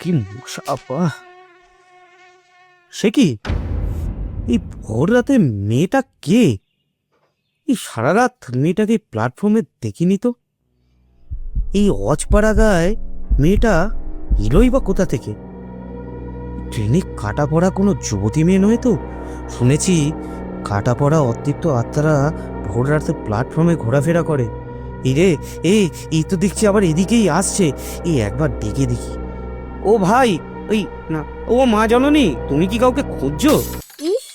কি বাহ সে কি? এই ভোর রাতে মেয়েটা কে? এই সারা রাত মেয়েটাকে প্ল্যাটফর্মে দেখিনি তো? এই অজপাড়া গায়ে মেয়েটা এলোই বা কোথা থেকে? ট্রেনে কাটা পড়া কোনো যুবতী মেয়ে নয় তো? শুনেছি কাটা পড়া অতৃপ্ত আত্মারা ভোর রাতে প্ল্যাটফর্মে ঘোরাফেরা করে। এই রে, এই এই তো দেখছি আবার এদিকেই আসছে। এই একবার ডেকে দেখি। ও ভাই ওই না ও মা জননী তুমি কি কাউকে খুঁজছো? ইস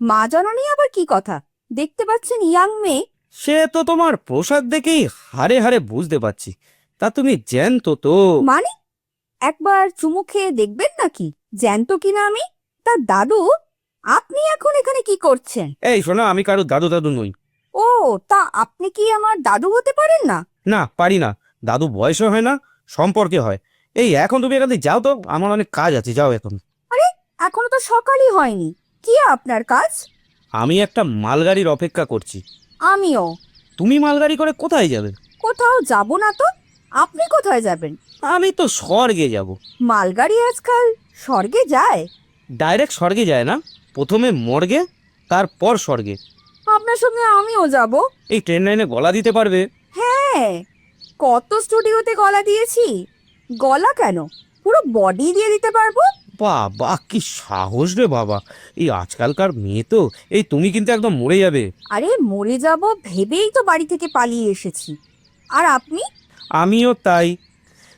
মা জননী আবার কি কথা? দেখতে পাচ্ছেন ইয়াং মেয়ে। সে তো তোমার পোশাক দেখেই হারে হারে বুঝতে পারছি। তা তুমি জ্যান্ত তো। মানে? একবার চুমু খেয়ে দেখবেন নাকি? জ্যান্ত কিনা আমি? তা দাদু আপনি এখন এখানে কি করছেন? এই শোনা আমি কারও দাদু দাদু নই। ও তা আপনি কি আমার দাদু হতে পারেন না? না পারি না। দাদু বয়সও হয় না সম্পর্কে হয়। এই এখন তুমি এখান থেকে যাও তো আমার অনেক কাজ আছে যাও এখন। আরে এখনও তো সকালই হয়নি। কি আপনার কাজ? আমি একটা মালগাড়ির অপেক্ষা করছি। আমিও। তুমি মালগাড়ি করে কোথায় যাবে? কোথাও যাব না তো। আপনি কোথায় যাবেন? আমি তো স্বর্গে যাব। মালগাড়ি আজকাল স্বর্গে যায়? ডাইরেক্ট স্বর্গে যায় না প্রথমে মর্গে তারপর স্বর্গে। আপনার সঙ্গে আমিও যাব। এই ট্রেন লাইনে গলা দিতে পারবে? হ্যাঁ কত স্টুডিওতে গলা দিয়েছি। গলা কেন? পুরো বডি দিয়ে দিতে পারব? বাবা কি সাহস রে বাবা। এই আজকালকার মেয়ে তো এই তুমি কিন্তু একদম মরে যাবে। আরে মরে যাব ভেবেই তো বাড়ি থেকে পালিয়ে এসেছি। আর আপনি? আমিও তাই।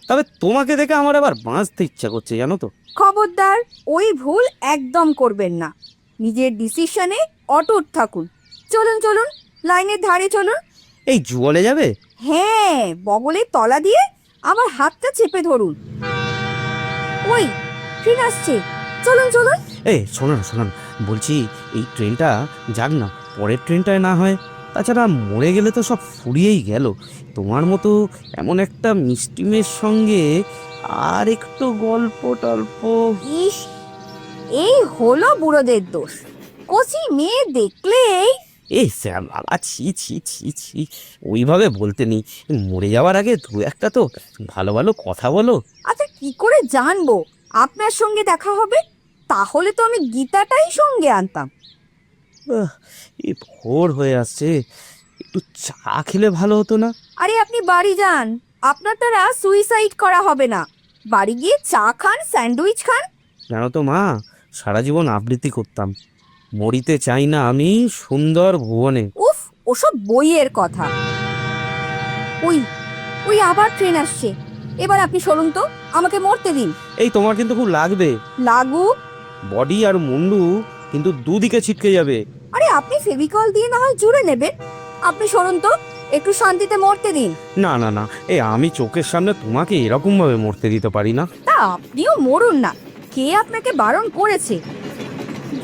তবে তোমাকে দেখে আমার আবার বাঁচতে ইচ্ছা করছে জানো তো। খবরদার ওই ভুল একদম করবেন না। নিজের ডিসিশনে অটুট থাকুন। চলুন চলুন লাইনের ধারে চলুন। এই জুয়ালে যাবে? হ্যাঁ বগলের তলা দিয়ে আমার হাতটা চেপে ধরুন। ওই ট্রেন আসছে। চলুন চলুন। এই শোনো না শোনো না বলছি এই ট্রেনটা যাক না পরের ট্রেনটায় না হয় তাছাড়া মরে গেলে তো সব ফুরিয়েই গেল। তোমার মতো এমন একটা মিষ্টি মেয়ের সঙ্গে আর একটু গল্প টল্প। ইস এই হলো বুড়োদের দোষ। কচি মেয়ে দেখলেই এই বাবা ছি ছি ছি ছি। ওইভাবে বলতে নেই। মরে যাওয়ার আগে দু একটা তো ভালো ভালো কথা বলো। আচ্ছা কি করে জানব? আপনার সঙ্গে দেখা হবে তাহলে তো আমি গীতাটাই সঙ্গে আনতাম। আহ, এই ভোর হয়ে আসছে। একটু চা খেলে ভালো হতো না? আরে আপনি বাড়ি যান। আপনার দ্বারা সুইসাইড করা হবে না। বাড়ি গিয়ে চা খান স্যান্ডউইচ খান। জানো তো মা সারা জীবন আবৃত্তি করতাম। মরিতে চাই না আমি সুন্দর ভুবনে। উফ ওসব বইয়ের কথা। ওই ওই আবার ট্রেন আসছে। এবার আপনি সরুন তো আমাকে মরতে দিন। এই তোমার কিন্তু খুব লাগবে। লাগু বডি আর মুন্ডু কিন্তু দুদিকে ছিটকে যাবে। আরে আপনি ফেভিকল দিয়ে না হয় জুড়ে নেবেন। আপনি সরুন তো একটু শান্তিতে মরতে দিন। না না না এই আমি চোখের সামনে তোমাকে এরকম ভাবে মরতে দিতে পারি না। তা আপনিও মরুন না। কে আপনাকে বারণ করেছে?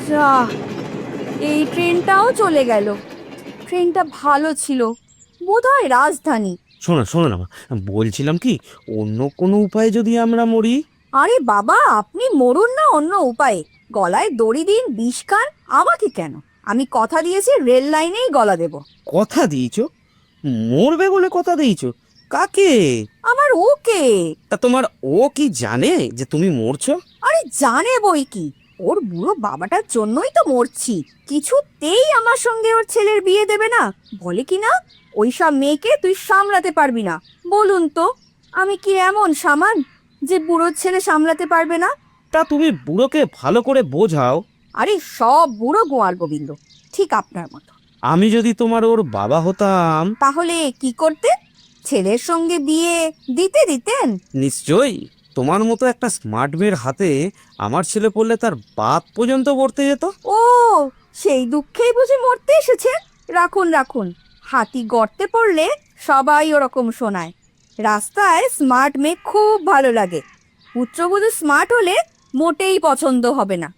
যা এই ট্রেনটাও চলে গেল। ট্রেনটা ভালো ছিল। বোধহয় রাজধানী। শোনো শোনো না বলছিলাম কি অন্য কোনো উপায়ে যদি আমরা মরি? আরে বাবা আপনি মরুন না অন্য উপায়ে। গলায় দড়ি দিন বিষ খান আমাকে কেন? আমি কথা দিয়েছি রেল লাইনেই গলা দেব। কথা দিয়েছ? মরবে বলে কথা দিয়েছ? কাকে? আমার ওকে। তা তোমার ও কি জানে যে তুমি মরছো? আরে জানে বই কি? ওর বুড়ো বাবাটার জন্যই তো মরছি। কিছুতেই আমার সঙ্গে ওর ছেলের বিয়ে দেবে না। বলে কি না? ওইসব মেয়েকে তুই সামলাতে পারবি না। বলুন তো আমি কি এমন সামান যে বুড়োর ছেলে সামলাতে পারবে না? তা তুমি বুড়োকে ভালো করে বোঝাও। আরে সব বুড়ো গোয়াল গোবিন্দ ঠিক আপনার মতো। আমি যদি তোমার ওর বাবা হতাম। তাহলে কি করতে? ছেলের সঙ্গে বিয়ে দিতে দিতেন? নিশ্চয়ই। তোমার মতো একটা স্মার্ট মেয়ের হাতে আমার ছেলে পড়লে তার বাপ পর্যন্ত পড়তে যেত? ও সেই দুঃখেই বুঝি মরতে এসেছে। রাখুন রাখুন। হাতি গর্তে পড়লে সবাই ওরকম শোনায়। রাস্তায় স্মার্ট মেয়ে খুব ভালো লাগে। পুত্রবধূ স্মার্ট হলে মোটেই পছন্দ হবে না।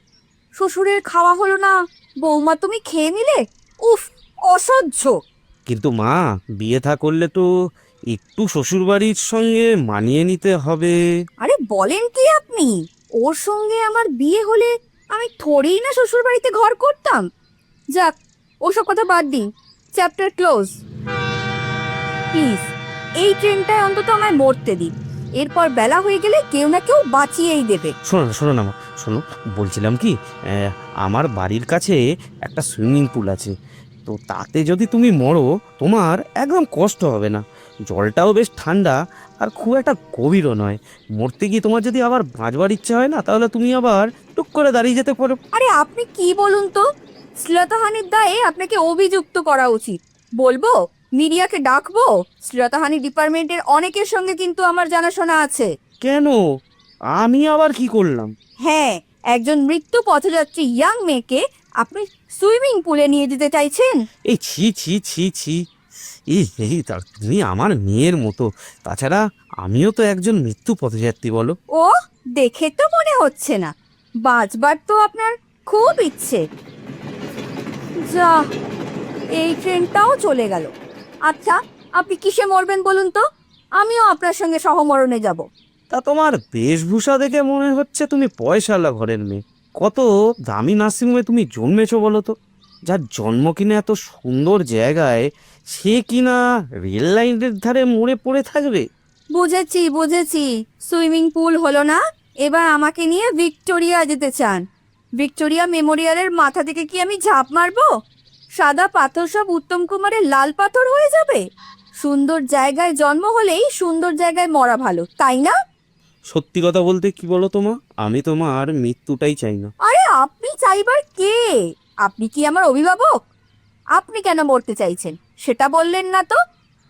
শ্বশুরের খাওয়া হলো না বৌমা তুমি খেয়ে নিলে? উফ অসহ্য। কিন্তু মা বিয়ে থা করলে তো একটু শ্বশুরবাড়ির সঙ্গে মানিয়ে নিতে হবে। আরে বলেন কি আপনি? ওর সঙ্গে আমার বিয়ে হলে আমি থোড়েই না শ্বশুর বাড়িতে ঘর করতাম। যাক ওসব কথা বাদ দিন। চ্যাপ্টার ক্লোজ প্লিজ এই ট্রেনটায় অন্তত আমায় মরতে দিন। এরপর বেলা হয়ে গেলে কেউ না কেউ বাঁচিয়েই দেবে। শোনো না শোনো না মা শোনো বলছিলাম কি আহ, আমার বাড়ির কাছে একটা সুইমিং পুল আছে। তো তাতে যদি তুমি মরো তোমার একদম কষ্ট হবে না। জলটাও বেশ ঠান্ডা আর খুব একটা গভীরও নয়। মরতে গিয়ে তোমার যদি আবার বাঁচবার ইচ্ছা হয় না তাহলে তুমি আবার টুক করে দাঁড়িয়ে যেতে পারো। আরে আপনি কি বলুন তো? শ্লীলতাহানির দায়ে আপনাকে অভিযুক্ত করা উচিত। বলব? মিডিয়াকে ডাকবো? শ্লীলতাহানি ডিপার্টমেন্টের অনেকের সঙ্গে কিন্তু আমার জানাশোনা আছে। কেন? আমি আবার কি করলাম? হ্যাঁ একজন মৃত্যু পথযাত্রী ইয়াং মেয়েকে আপনি সুইমিং পুলে নিয়ে যেতে চাইছেন? এই ছি ছি ছি ছি। এই এই তা- তুমি আমার মেয়ের মতো। তাছাড়া আমিও তো একজন মৃত্যু পথযাত্রী বলো। ও দেখে তো মনে হচ্ছে না। বাঁচবার তো আপনার খুব ইচ্ছে। যা এই ট্রেনটাও চলে গেল। আচ্ছা আপনি কিসে মরবেন বলুন তো? আমিও আপনার সঙ্গে সহমরণে যাব। তা তোমার বেশভূষা দেখে মনে হচ্ছে তুমি পয়সাওয়ালা ঘরের মেয়ে। কত দামি নার্সিংহোমে তুমি জন্মেছো বলো তো? যার জন্ম কিনা এত সুন্দর জায়গায় সে কিনা রেল লাইনের ধারে মরে পড়ে থাকবে? বুঝেছি বুঝেছি। সুইমিং পুল হলো না এবার আমাকে নিয়ে ভিক্টোরিয়া যেতে চান। ভিক্টোরিয়া মেমোরিয়ালের মাথা থেকে কি আমি ঝাঁপ মারবো? সাদা পাথর সব উত্তম কুমারের লাল পাথর হয়ে যাবে? সুন্দর জায়গায় জন্ম হলেই সুন্দর জায়গায় মরা ভালো তাই না? সত্যি কথা বলতে কি বলো তোমা আমি তোমার মৃত্যুটাই চাই না। আরে আপনি চাইবার কে? আপনি কি আমার অভিভাবক? আপনি কেন মরতে চাইছেন? সেটা বললেন না তো।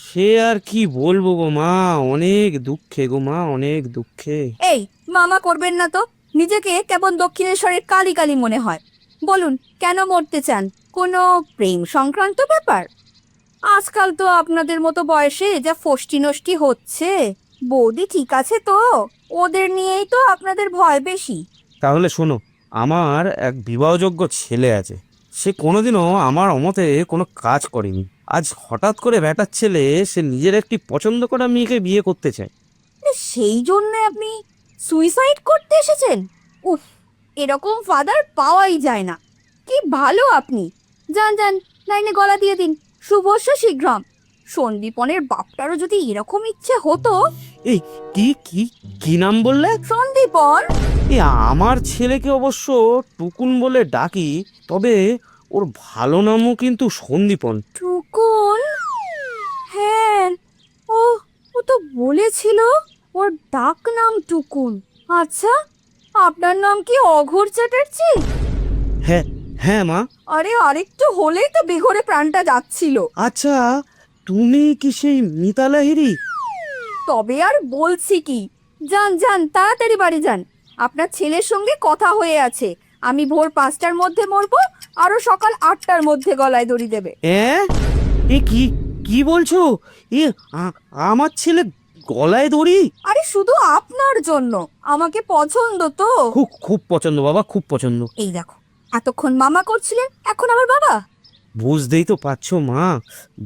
সে আর কি বলব গো মা? অনেক দুঃখে গো মা অনেক দুঃখে। এই মামা করবেন না তো। নিজেকে কেমন দক্ষিণেশ্বরের কালী কালী মনে হয়। বলুন কেন মরতে চান? কোনো প্রেম সংক্রান্ত ব্যাপার? আজকাল তো আপনাদের মতো বয়সে যা ফষ্টি নষ্টি হচ্ছে। বৌদি ঠিক আছে তো? ওদের নিয়েই তো আপনাদের ভয় বেশি। তাহলে শোনো আমার এক বিবাহযোগ্য ছেলে আছে। সে কোনোদিনও আমার অমতে কোনো কাজ করেনি। আজ হঠাৎ করে ব্যাটার ছেলে সে নিজের একটি পছন্দ করা মেয়েকে বিয়ে করতে চায়। সেই জন্য আপনি সুইসাইড করতে এসেছেন? উফ এরকম ফাদার পাওয়াই যায় না। কি ভালো আপনি। যান যান লাইনে গলা দিয়ে দিন। শুভস্য শীঘ্রম সন্দীপনের বাপটারও যদি এরকম ইচ্ছে হতো? এই কি কি কি নাম বললে? সন্দীপন? এই আমার ছেলেকে অবশ্য টুকুন বলে ডাকি তবে ওর ভালো নামও কিন্তু সন্দীপন। টুকুন? হ্যাঁ ও ও তো বলেছিল ওর ডাক নাম টুকুন। আচ্ছা আপনার নাম কি অঘোর চ্যাটার্জি? হ্যাঁ হ্যাঁ মা। আরে আরেকটু হলেই তো বেঘরে প্রাণটা যাচ্ছিল। আচ্ছা তুমি কি সেই মিতা লাহিরি তবে আর বলছি কি যান যান তাড়াতাড়ি বাড়ি যান। আপনার ছেলের সঙ্গে কথা হয়ে আছে। আমি ভোর পাঁচটার মধ্যে মরবো আরও সকাল আটটার মধ্যে গলায় দড়ি দেবে। হ্যাঁ এ কি? কি বলছো? এ আ- আমার ছেলে গলায় দড়ি? আরে শুধু আপনার জন্য আমাকে পছন্দ তো। খুব খুব পছন্দ বাবা খুব পছন্দ। এই দেখো এতক্ষণ মামা করছিলেন এখন আবার বাবা? বুঝতেই তো পারছ মা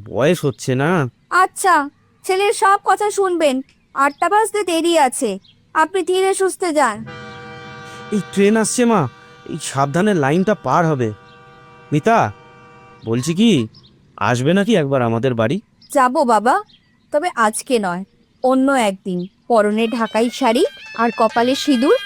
বয়স হচ্ছে না। আচ্ছা ছেলের সব কথা শুনবেন আটটা বাজতে দেরি আছে আপনি ধীরে সুস্থে যান। এই ট্রেন আসছে, মা। এই সাবধানে লাইনটা পার হবে। মিতা, বলছি কি, আসবে নাকি একবার আমাদের বাড়ি? যাব বাবা, তবে আজকে নয়, অন্য একদিন। পরনে ঢাকাই শাড়ি আর কপালে সিঁদুর